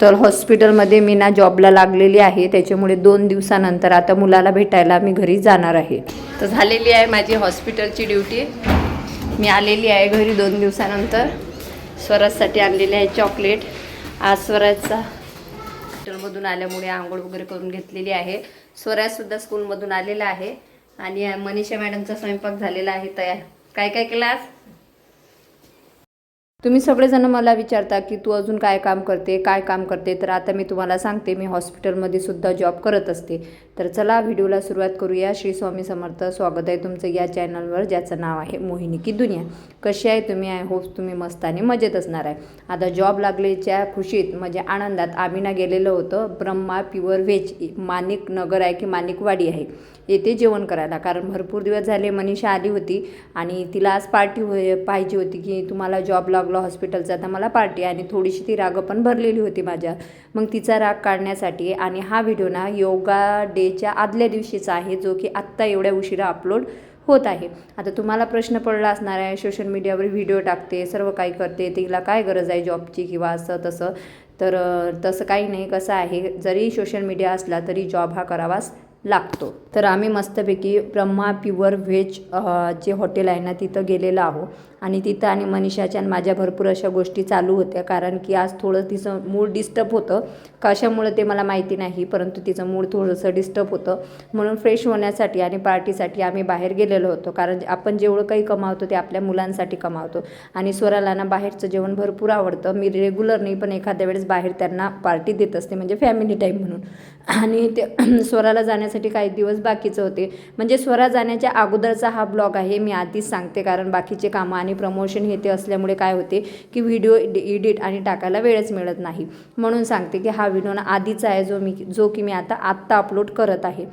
तर हॉस्पिटलमध्ये मी ना जॉबला लागलेली आहे. त्याच्यामुळे दोन दिवसानंतर आता मुलाला भेटायला मी घरी जाणार आहे. तर झालेली आहे माझी हॉस्पिटलची ड्युटी. मी आलेली आहे घरी दोन दिवसानंतर. स्वराजसाठी आणलेले आहे चॉकलेट. आज स्वराजचा हॉस्पिटलमधून आल्यामुळे आंघोळ वगैरे करून घेतलेली आहे. स्वराजसुद्धा स्कूलमधून आलेला आहे. आणि मनीषा मॅडमचा स्वयंपाक झालेला आहे. तयार. काय काय केलं आज? तुम्ही सगळेजण मला विचारता की तू अजून काय काम करते काय काम करते? तर आता मी तुम्हाला सांगते मी हॉस्पिटलमध्ये सुद्धा जॉब करत असते. तर चला व्हिडिओला सुरुवात करूया. श्री स्वामी समर्थ. स्वागत आहे तुमचं या चॅनलवर ज्याचं नाव आहे मोहिनी की दुनिया. कशी आहे तुम्ही? आय होप तुम्ही मस्त आणि मजेत असणार आहे. आता जॉब लागल्याच्या खुशीत म्हणजे आनंदात आम्ही ना गेलेलं होतं. ब्रह्मा प्युअर व्हेज माणिक नगर आहे की माणिकवाडी आहे? येते जेवण करायला. कारण भरपूर दिवस झाले मनीषा आली होती आणि तिला आज पार्टी होय पाहिजे होती की तुम्हाला जॉब लागला हॉस्पिटलचा तर मला पार्टी आणि थोडीशी ती राग पण भरलेली होती माझ्या. मग तिचा राग काढण्यासाठी आणि हा व्हिडिओ ना योगा डेच्या आदल्या दिवशीचा आहे जो की आत्ता एवढ्या उशिरा अपलोड होत आहे. आता तुम्हाला प्रश्न पडला असणार आहे सोशल मीडियावर व्हिडिओ टाकते सर्व काही करते तिला काय गरज आहे जॉबची किंवा असं तसं? तर तसं काही नाही कसं आहे? जरी सोशल मीडिया असला तरी जॉब हा करावाच लागतो. तर आम्ही मस्तपैकी ब्रह्मा प्युअर व्हेज जे हॉटेल आहे ना तिथं गेलेलो आहो. आणि तिथं आणि मनीषाच्या आणि माझ्या भरपूर अशा गोष्टी चालू होत्या. कारण की आज थोडं तिचं मूड डिस्टर्ब होतं. कशामुळं ते मला माहिती नाही परंतु तिचं मूड थोडंसं डिस्टर्ब होतं. म्हणून फ्रेश होण्यासाठी आणि पार्टीसाठी आम्ही बाहेर गेलेलो होतो. कारण आपण जेवढं काही कमावतो ते आपल्या मुलांसाठी कमावतो. आणि स्वराला ना बाहेरचं जेवण भरपूर आवडतं. मी रेग्युलर नाही पण एखाद्या वेळेस बाहेर त्यांना पार्टी देत असते. म्हणजे फॅमिली टाईम म्हणून. आणि ते स्वराला जाण्यासाठी काही दिवस बाकीचं होते. म्हणजे स्वरा जाण्याच्या अगोदरचा हा ब्लॉग आहे मी आधीच सांगते. कारण बाकीचे कामं आणि प्रमोशन हे ते असल्यामुळे काय होते की व्हिडिओ एडिट आणि टाकायला वेळच मिळत नाही. म्हणून सांगते की हा व्हिडिओ ना आधीचा आहे जो मी जो की मी आता आत्ता अपलोड करत आहे.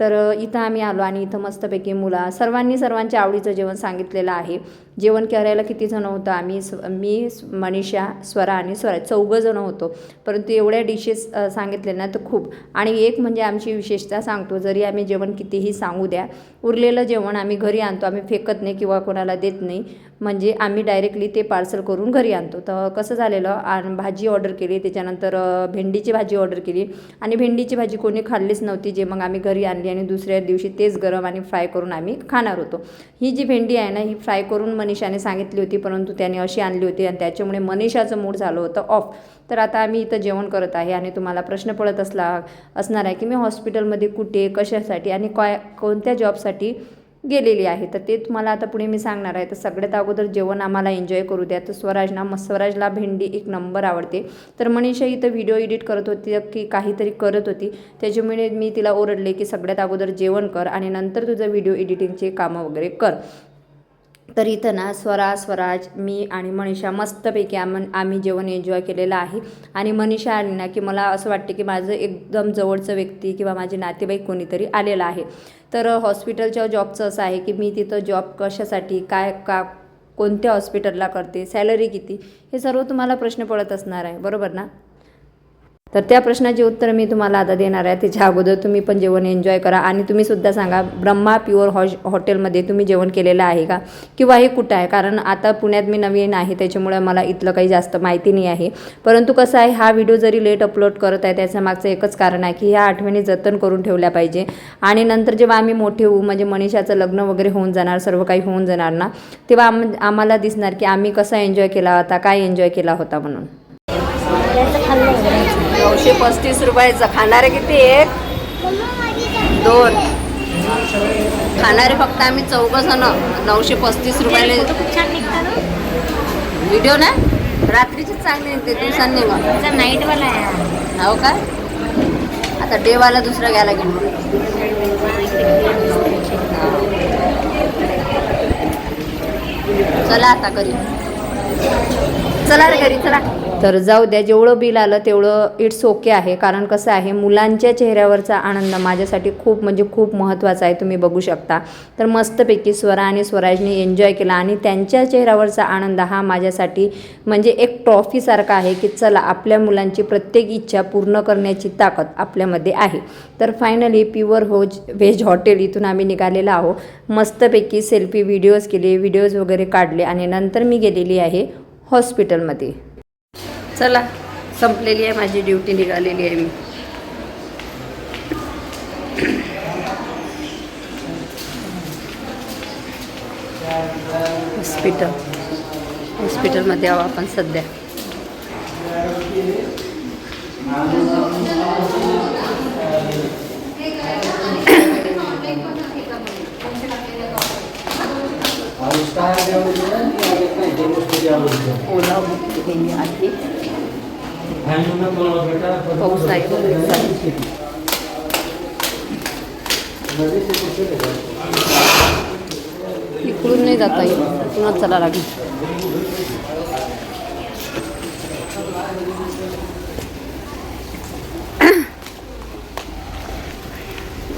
तर इथं आम्ही आलो आणि इथं मस्तपैकी मुला सर्वांनी सर्वांच्या आवडीचं जेवण सांगितलेलं आहे. जेवण करायला किती जण होतं आम्ही? स्व मी मनीषा स्वरा आणि स्वरा चौघं जण होतो. परंतु एवढ्या डिशेस सांगितले ना तर खूप. आणि एक म्हणजे आमची विशेषता सांगतो जरी आम्ही जेवण कितीही सांगू द्या उरलेलं जेवण आम्ही घरी आणतो आम्ही फेकत नाही किंवा कोणाला देत नाही. म्हणजे आम्ही डायरेक्टली ते पार्सल करून घरी आणतो. तर कसं झालेलं आणि भाजी ऑर्डर केली त्याच्यानंतर भेंडीची भाजी ऑर्डर केली. आणि भेंडीची भाजी कोणी खाल्लीच नव्हती जे मग आम्ही घरी आणली आणि दुसऱ्या दिवशी तेच गरम आणि फ्राय करून आम्ही खाणार होतो. ही जी भेंडी आहे ना ही फ्राय करून मनीषाने सांगितली होती परंतु त्याने अशी आणली होती आणि त्याच्यामुळे मनीषाचं मूड झालं होतं ऑफ तर आता आम्ही इथं जेवण करत आहे आणि तुम्हाला प्रश्न पडत असला असणार आहे की मी हॉस्पिटलमध्ये कुठे कशासाठी आणि काय कोणत्या जॉबसाठी गेलेली आहे. तर ते तुम्हाला आता पुढे मी सांगणार आहे. तर सगळ्यात अगोदर जेवण आम्हाला एन्जॉय करू द्या. तर स्वराजना मग स्वराजला भेंडी एक नंबर आवडते. तर मनीषा इथं व्हिडिओ एडिट करत होती की काहीतरी करत होती. त्याच्यामुळे मी तिला ओरडले की सगळ्यात अगोदर जेवण कर आणि नंतर तुझं व्हिडिओ एडिटिंगचे कामं वगैरे कर. तर इथं ना स्वरा स्वराज मी आणि मनीषा मस्तपैकी आम आम्ही जेवण एन्जॉय केलेलं आहे. आणि मनीषा आली ना की मला असं वाटते की माझं एकदम जवळचं व्यक्ती किंवा माझे नातेवाईक कोणीतरी आलेलं आहे. तर हॉस्पिटलच्या जॉबचं असं आहे की मी तिथं जॉब कशासाठी काय का कोणत्या हॉस्पिटलला करते सॅलरी किती हे सर्व तुम्हाला प्रश्न पडत असणार आहे. बरोबर ना? तर त्या प्रश्नाची उत्तर मी तुम्हाला आता देणार आहे. त्याच्या अगोदर तुम्ही पण जेवण एन्जॉय करा आणि तुम्हीसुद्धा सांगा ब्रह्मा प्युअर हॉश हॉटेलमध्ये तुम्ही जेवण केलेलं आहे का? किंवा हे कुठं आहे? कारण आता पुण्यात मी नवीन आहे त्याच्यामुळे मला इथलं काही जास्त माहिती नाही आहे. परंतु कसं आहे हा व्हिडिओ जरी लेट अपलोड करत आहे त्याचं मागचं एकच कारण आहे की ह्या आठवणी जतन करून ठेवल्या पाहिजे. आणि नंतर जेव्हा आम्ही मोठे होऊ म्हणजे मनीषाचं लग्न वगैरे होऊन जाणार सर्व काही होऊन जाणार ना तेव्हा आम आम्हाला दिसणार की आम्ही कसा एन्जॉय केला होता काय एन्जॉय केला होता म्हणून. नऊशे पस्तीस रुपयाचं खाणारे किती? एक दोन. खाणारे फक्त आम्ही चौघ जण. नऊशे पस्तीस रुपयाले व्हिडिओ ना? रात्रीचीच चांगली येते दिवसांनी मग. नाईटवाला आहे. हो का? आता डेवाला दुसरा घ्यायला गेलो. चला आता घरी. चला रे घरी चला. तर जाऊ द्या जेवढं बिल आलं तेवढं इट्स ओके आहे. कारण कसं आहे मुलांच्या चेहऱ्यावरचा आनंद माझ्यासाठी खूप म्हणजे खूप महत्त्वाचा आहे तुम्ही बघू शकता. तर मस्तपैकी स्वरा आणि स्वराजने एन्जॉय केला आणि त्यांच्या चेहऱ्यावरचा आनंद हा माझ्यासाठी म्हणजे एक ट्रॉफीसारखा आहे की चला आपल्या मुलांची प्रत्येक इच्छा पूर्ण करण्याची ताकद आपल्यामध्ये आहे. तर फायनली प्युअर होज व्हेज हॉटेल इथून आम्ही निघालेलो आहो मस्तपैकी सेल्फी व्हिडिओज केले व्हिडिओज वगैरे काढले आणि नंतर मी गेलेली आहे हॉस्पिटलमध्ये चला संपलेली आहे माझी ड्युटी निघालेली आहे मी. हॉस्पिटल हॉस्पिटलमध्ये आहो आपण सध्या. ओला बुक केलेली आहे. पाऊस आहे. इकडून नाही जाता येईल इकडूनच चला लागेल.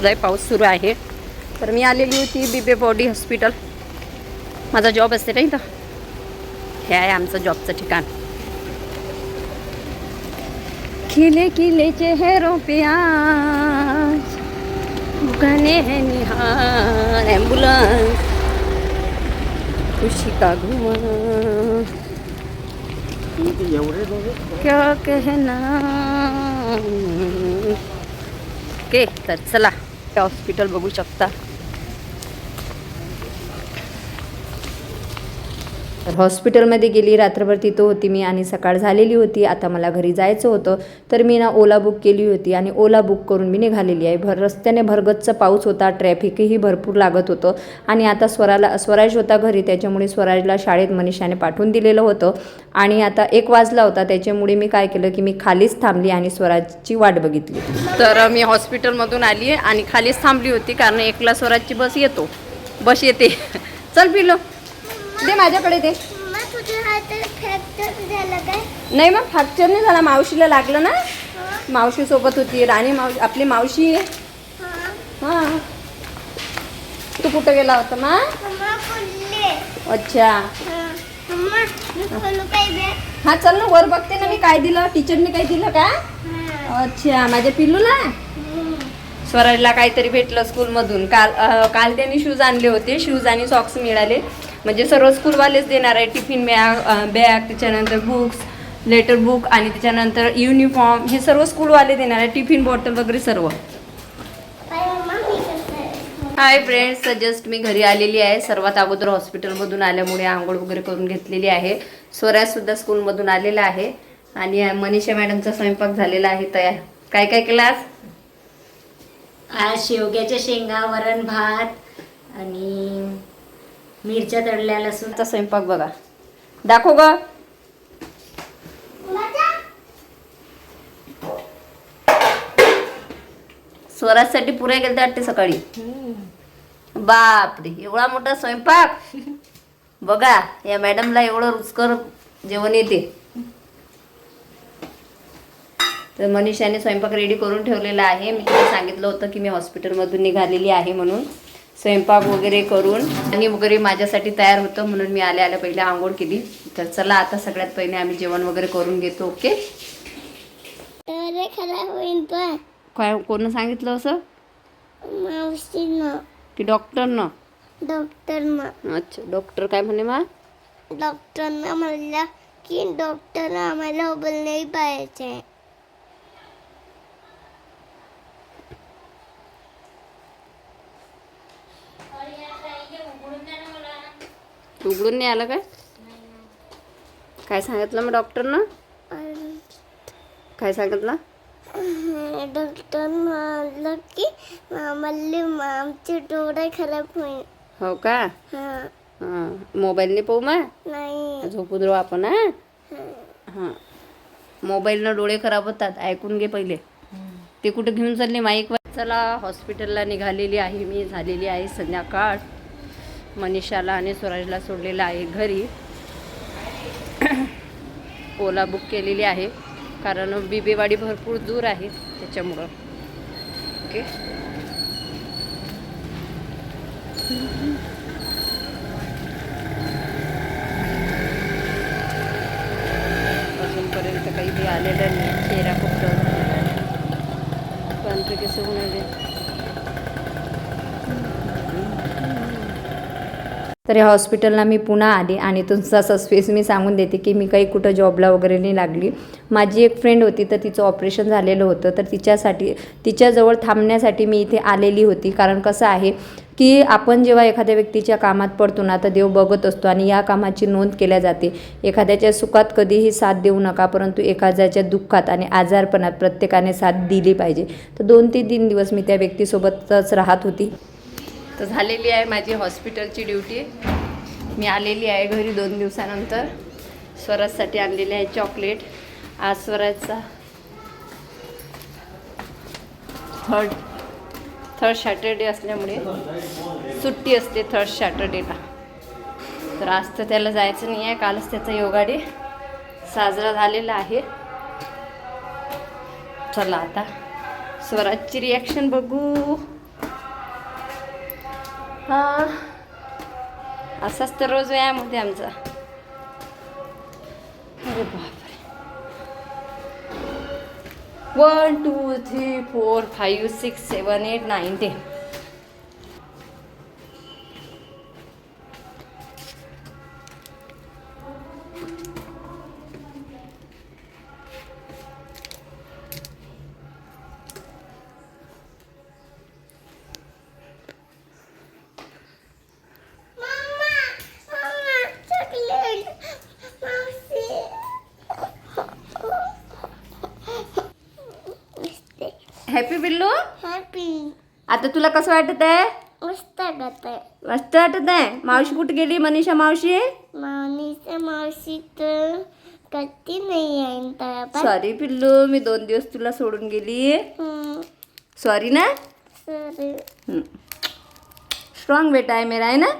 लय पाऊस सुरू आहे. तर मी आलेली होती बीबे बॉडी हॉस्पिटल. माझा जॉब असते नाही तर हे आहे आमचं जॉबचं ठिकाण. खिले खिले चेहरों पे आज गाने हैं निहार एंबुलेंस। खुशी का धुआँ क्या कहना? के तर चला हॉस्पिटल बघू शकता तर हॉस्पिटलमध्ये गेली रात्रभर तिथं होती मी आणि सकाळ झालेली होती. आता मला घरी जायचं होतं. तर मी ना ओला बुक केली होती आणि ओला बुक करून मी निघालेली आहे. भर रस्त्याने भरगच्च पाऊस होता ट्रॅफिकही भरपूर लागत होतं. आणि आता स्वराला स्वराज होता घरी त्याच्यामुळे स्वराजला शाळेत मनीषाने पाठवून दिलेलं होतं. आणि आता एक वाजला होता त्याच्यामुळे मी काय केलं की मी खालीच थांबली आणि स्वराजची वाट बघितली. तर मी हॉस्पिटलमधून आली आहे आणि खालीच थांबली होती कारण एकला स्वराजची बस येतो. बस येते. चल पिलो दे माझ्याकडे दे. नाही मग फ्रॅक्चर नाही झाला. मावशीला लागलं ना? मावशी सोबत होती. राणी मावशी आपली मावशी हा. हां. तू कुठं गेला होता मा? अच्छा. हा. हा चल ना वर बघते ना मी काय दिलं. टीचरने काय दिलं का? अच्छा माझ्या पिल्लूला? स्वराजला काहीतरी भेटलं स्कूलमधून काल काल त्यांनी शूज आणले होते. शूज आणि सॉक्स मिळाले. म्हणजे सर्व स्कूलवालेच देणार आहे. टिफिन बॅग बॅग त्याच्यानंतर बुक्स लेटर बुक आणि त्याच्यानंतर युनिफॉर्म हे सर्व स्कूलवाले देणार आहे. टिफिन बॉटल वगैरे सर्व. हाय फ्रेंड्स जस्ट मी घरी आलेली आहे. सर्वात अगोदर हॉस्पिटलमधून आल्यामुळे आंघोळ वगैरे करून घेतलेली आहे. स्वराजसुद्धा स्कूलमधून आलेला आहे. आणि मनीषा मॅडमचा स्वयंपाक झालेला आहे. तयार. काय काय केलं आज? आज शेवग्याच्या शेंगा वरण भात आणि मिरच्या तळल्या लसूण. चा स्वयंपाक बघा. दाखव ग. स्वराजसाठी पुऱ्या गेल्या वाटते सकाळी. बापरे एवढा मोठा स्वयंपाक. बघा या मॅडमला एवढं रुचकर जेवण येते. तर मनीषाने स्वयंपाक रेडी करून ठेवलेला आहे. मी तुला सांगितलं होतं की मी हॉस्पिटलमधून निघालेली आहे म्हणून. स्वयंपाक वगैरे करून. आणि वगैरे माझ्यासाठी तयार होतं म्हणून मी आल्या आल्या पहिले आंघोळ केली. तर चला आता सगळ्यात पहिले आम्ही जेवण वगैरे करून घेतो ओके? काय कोण सांगितलं असं? की डॉक्टरनं? डॉक्टरनं. अच्छा डॉक्टर काय म्हणे मा? डॉक्टरनं म्हणलं की डॉक्टर आम्हाला उभं नाही पाहिजे उघडून नाही आलं काय? काय सांगितलं मग डॉक्टरनं? काय सांगितलं? डॉक्टर म्हणलं की आम्हाला आमचे डोळे खराब होईल हो का? हा. हां. मोबाईलने पाहू मा नाही. झोपू देऊ आपण हां? हां. मोबाईलनं डोळे खराब होतात ऐकून घे पहिले. ते कुठे घेऊन चालले? माईक चला हॉस्पिटलला निघालेली आहे मी झालेली आहे संध्याकाळ. मनीषाला आणि स्वराजला सोडलेलं आहे घरी. ओला बुक केलेली आहे. कारण बिबेवाडी भरपूर दूर आहे त्याच्यामुळं. ओके. अजूनपर्यंत काही बी आलेलं नाही. चेहरा खूप पण झालेला आहे? पांढरे आले तर या हॉस्पिटलला मी पुन्हा आले आणि तुमचा सस्पेस मी सांगून देते की मी काही कुठं जॉबला वगैरे नाही लागली. माझी एक फ्रेंड होती तर तिचं ऑपरेशन झालेलं होतं. तर तिच्यासाठी तिच्याजवळ थांबण्यासाठी मी इथे आलेली होती. कारण कसं आहे की आपण जेव्हा एखाद्या व्यक्तीच्या कामात पडतो ना तर देव बघत असतो आणि या कामाची नोंद केल्या जाते. एखाद्याच्या सुखात कधीही साथ देऊ नका परंतु एखाद्याच्या दुःखात आणि आजारपणात प्रत्येकाने साथ दिली पाहिजे. तर दोन ते तीन दिवस मी त्या व्यक्तीसोबतच राहत होती. तर झालेली आहे माझी हॉस्पिटलची ड्युटी. मी आलेली आहे घरी दोन दिवसानंतर. स्वराजसाठी आणलेले आहे चॉकलेट. आज स्वराजचा थर्ड थर्ड सॅटर्डे असल्यामुळे सुट्टी असते थर्ड सॅटर्डेला. तर आज तर त्याला जायचं नाही आहे कालच त्याचा योगा डे साजरा झालेला आहे. चला आता स्वराजची रिॲक्शन बघू. हा. असाच तर रोज व्यायाम होते आमचा. अरे बापरे. One two three four five six seven eight nine ten happy Billu happy आता तुला कसं वाटत आहे मस्त गात आहे मस्त वाटत आहे मावशी कुठे गेली मनीषा मावशी मावनीच्या मावशी तर कधी नाही आहे तर सॉरी पिल्लू मी दोन दिवस तुला सोडून गेली सॉरी ना सर स्ट्रॉंग बेटा आहे मेरा आहे ना